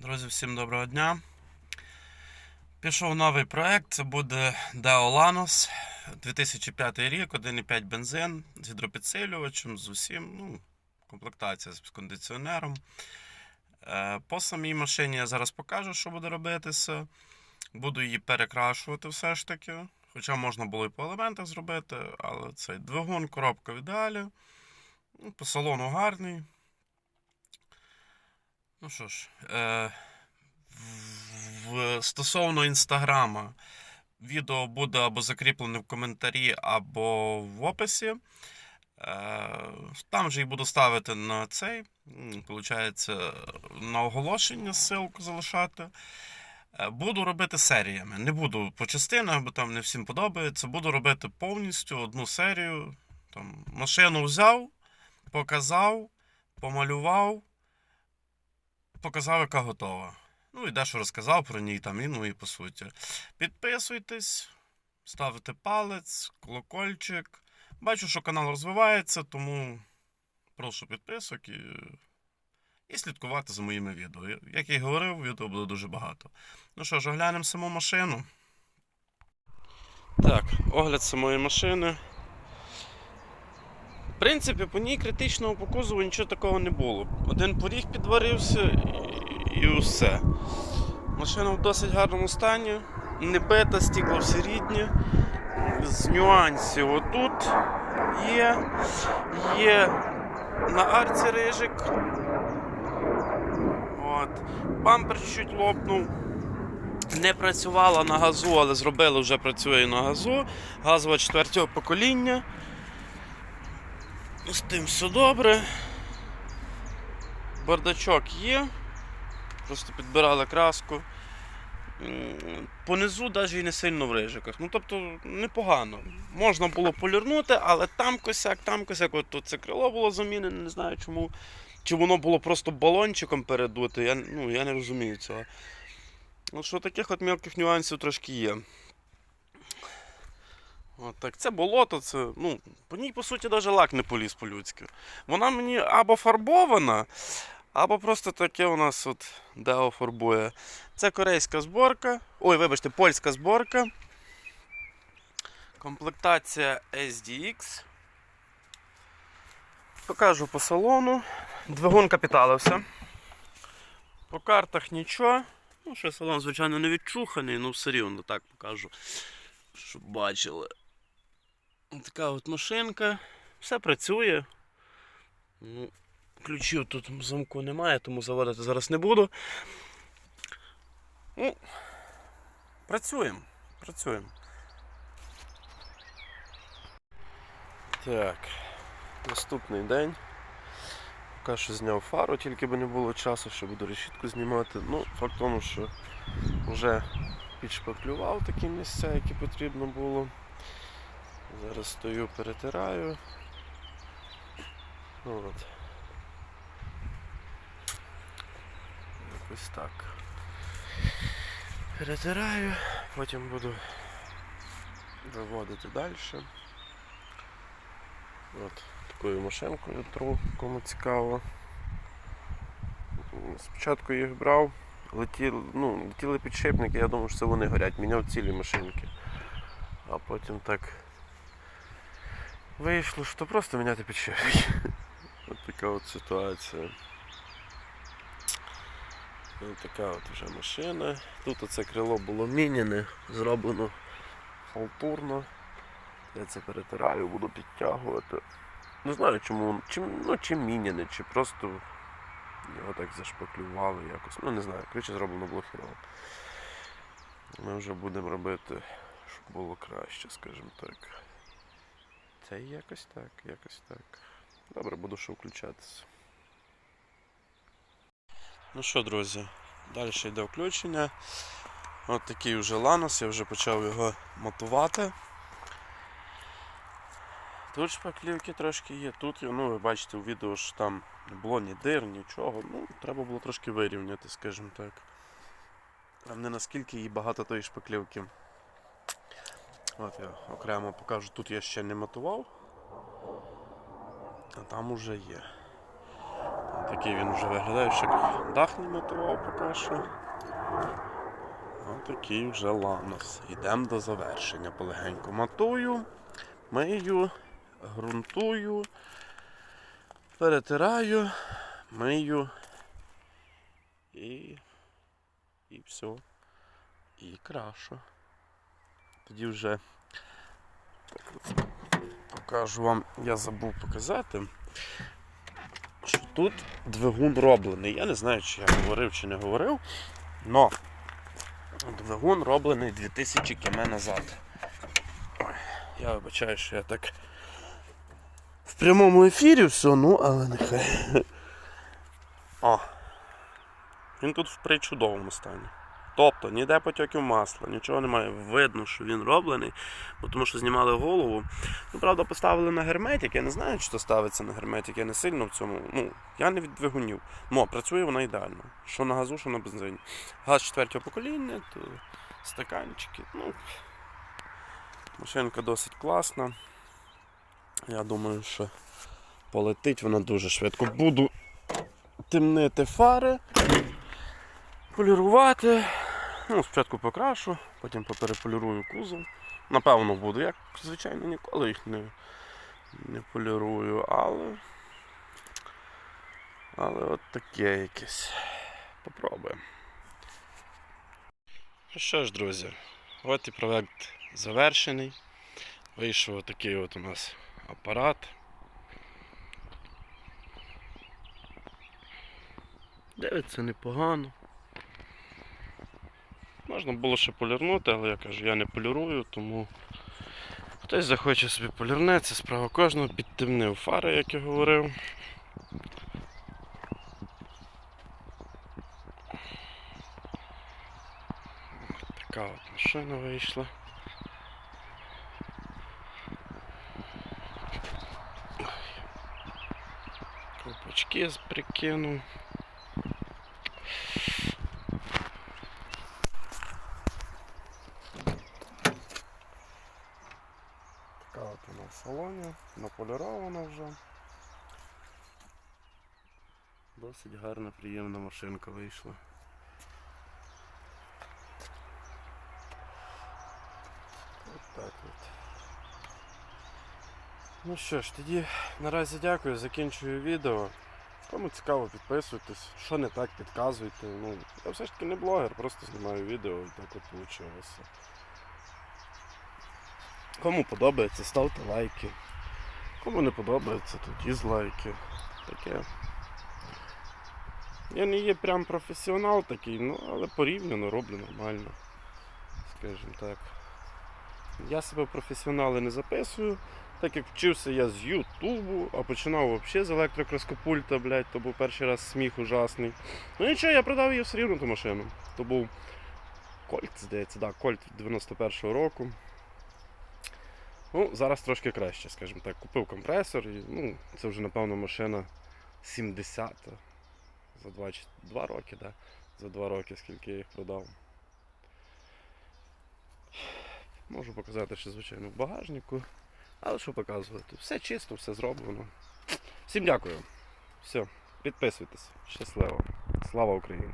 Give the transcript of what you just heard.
Друзі, всім доброго дня. Пішов новий проект. Це буде Deo Lanos 2005 рік, 1,5 бензин з гідропідсилювачем, з усім. Ну, комплектація з кондиціонером. Е, По самій машині я зараз покажу, що буде робитися. Буду її перекрашувати все ж таки. Хоча можна було і по елементах зробити, але цей двигун, коробка в ідеалі. Ну, По салону гарний. Ну що ж, е, в, стосовно інстаграма, відео буде або закріплене в коментарі, або в описі. Е, там же і буду ставити на цей, получається, на оголошення ссылку залишати. Е, Буду робити серіями. Не буду по частинах, бо там не всім подобається. Буду робити повністю одну серію. Там, машину взяв, показав, помалював, показав, яка готова. Ну і дещо розказав про ній там, і ну і по суті. Підписуйтесь, ставте палець, колокольчик. Бачу, що канал розвивається, тому прошу підписок і, і слідкувати за моїми відео. Як я і говорив, відео буде дуже багато. Ну що ж, оглянемо саму машину. Так, огляд самої машини. В принципі, по ній критичного показу нічого такого не було. Один поріг підварився і, і все. Машина в досить гарному стані, не бита, стікла всі рідні. З нюансів отут є. Є на арці рижик. От. Бампер чуть лопнув. Не працювала на газу, але зробили, вже працює на газу. Газова четвертого покоління. З тим все добре. Бардачок є. Просто підбирали краску. Понизу навіть і не сильно в рижиках. Ну, тобто, непогано. Можна було полірнути, але там косяк, там косяк. От це крило було замінене, не знаю чому. Чи воно було просто балончиком передуте, я, ну, я не розумію цього. Ну, що таких от мілких нюансів трошки є. От так, це болото, це, ну, по ній, по суті, навіть лак не поліз по-людськи. Вона мені або фарбована, або просто таке у нас от Део фарбує. Це корейська зборка. Ой, вибачте, польська зборка. Комплектація SDX. Покажу по салону. Двигун капіталився. По картах нічого. Ну, ще салон, звичайно, не відчуханий, ну все рівно так покажу, щоб бачили. Така от машинка. Все працює. Ну, ключів тут в замку немає, тому заводити зараз не буду. Ну, працюємо. Працюємо. Так. Наступний день. Поки що зняв фару, тільки би не було часу, щоб буду решітку знімати. Ну, факт тому, що вже підшпаклював такі місця, які потрібно було. Зараз стою, перетираю. От. Якось так. Перетираю, потім буду виводити далі. От такою машинкою тру, кому цікаво. Спочатку їх брав, летіли, ну, летіли підшипники, я думав, що це вони горять, міняв цілі машинки. А потім так вийшло, що просто міняти підшипники. От така от ситуація. Ось така от вже машина. Тут оце крило було міняне, зроблено халтурно. Я це перетираю, буду підтягувати. Не знаю чому, чи, ну, чи міняне, чи просто його так зашпаклювали якось. Ну не знаю, коротше зроблено було хірово. Ми вже будемо робити, щоб було краще, скажімо так. Це якось так, якось так. Добре, буду ще включатися. Ну що, друзі, далі йде включення. От такий вже ланос, я вже почав його мотувати. Тут шпаклівки трошки є, тут, ну ви бачите у відео, що там не було ні дир, нічого. Ну, треба було трошки вирівняти, скажімо так. А не наскільки її багато тої шпаклівки. От я окремо покажу, тут я ще не мотував, а там уже є. Такий він вже виглядає, що дах не мотував поки що. Отакий вже ланос. Йдемо до завершення. Полегенько матую, мию, ґрунтую, перетираю, мию і, і все. І крашу. Тоді вже так покажу вам, я забув показати, що тут двигун роблений. Я не знаю, чи я говорив чи не говорив, але двигун роблений 2000 км назад. Я вибачаю, що я так в прямому ефірі все, ну, але нехай. О, він тут в причудовому стані. Тобто ніде потьоків масла, нічого немає. Видно, що він роблений, бо тому що знімали голову. Ну, правда, поставили на герметик. Я не знаю, чи то ставиться на герметик. Я не сильно в цьому. Ну, я не від двигунів. Ну, працює вона ідеально. Що на газу, що на бензині. Газ четвертого покоління, то стаканчики. Ну, машинка досить класна. Я думаю, що полетить вона дуже швидко. Буду темнити фари, полірувати. Ну, спочатку покрашу, потім попереполірую кузов. Напевно, буду. Я, звичайно, ніколи їх не, не полірую, але. Але от таке якесь. Попробуємо. Ну що ж, друзі, от і проект завершений. Вийшов такий от у нас апарат. Дивиться непогано. Можна було ще полірнути, але я кажу, я не полірую, тому хтось захоче собі полірне, це справа кожного, підтемнив фари, як я говорив. Така от машина вийшла. Ковпачки прикинув. Така от вона салоні, наполірована вже. Досить гарна, приємна машинка вийшла. От так от. Ну що ж, тоді наразі дякую, закінчую відео. Кому цікаво, підписуйтесь. Що не так, підказуйте. Ну, я все ж таки не блогер, просто знімаю відео і так от вийшло. Кому подобається, ставте лайки. Кому не подобається, то дізлайки. Таке. Я не є прям професіонал такий, ну, але порівняно роблю нормально. Скажімо так. Я себе професіонали не записую, так як вчився я з Ютубу, а починав взагалі з електрокроскопульта, блядь, то був перший раз сміх ужасний. Ну нічого, я продав її все рівно ту машину. То був Кольт, здається, так, Кольт 91-го року. Ну, зараз трошки краще, скажімо так. Купив компресор і ну, це вже, напевно, машина 70 за 2, 2 роки, да? За 2 роки, скільки я їх продав. Можу показати, що звичайно в багажнику. Але що показувати? Все чисто, все зроблено. Всім дякую. Все, підписуйтесь. Щасливо. Слава Україні!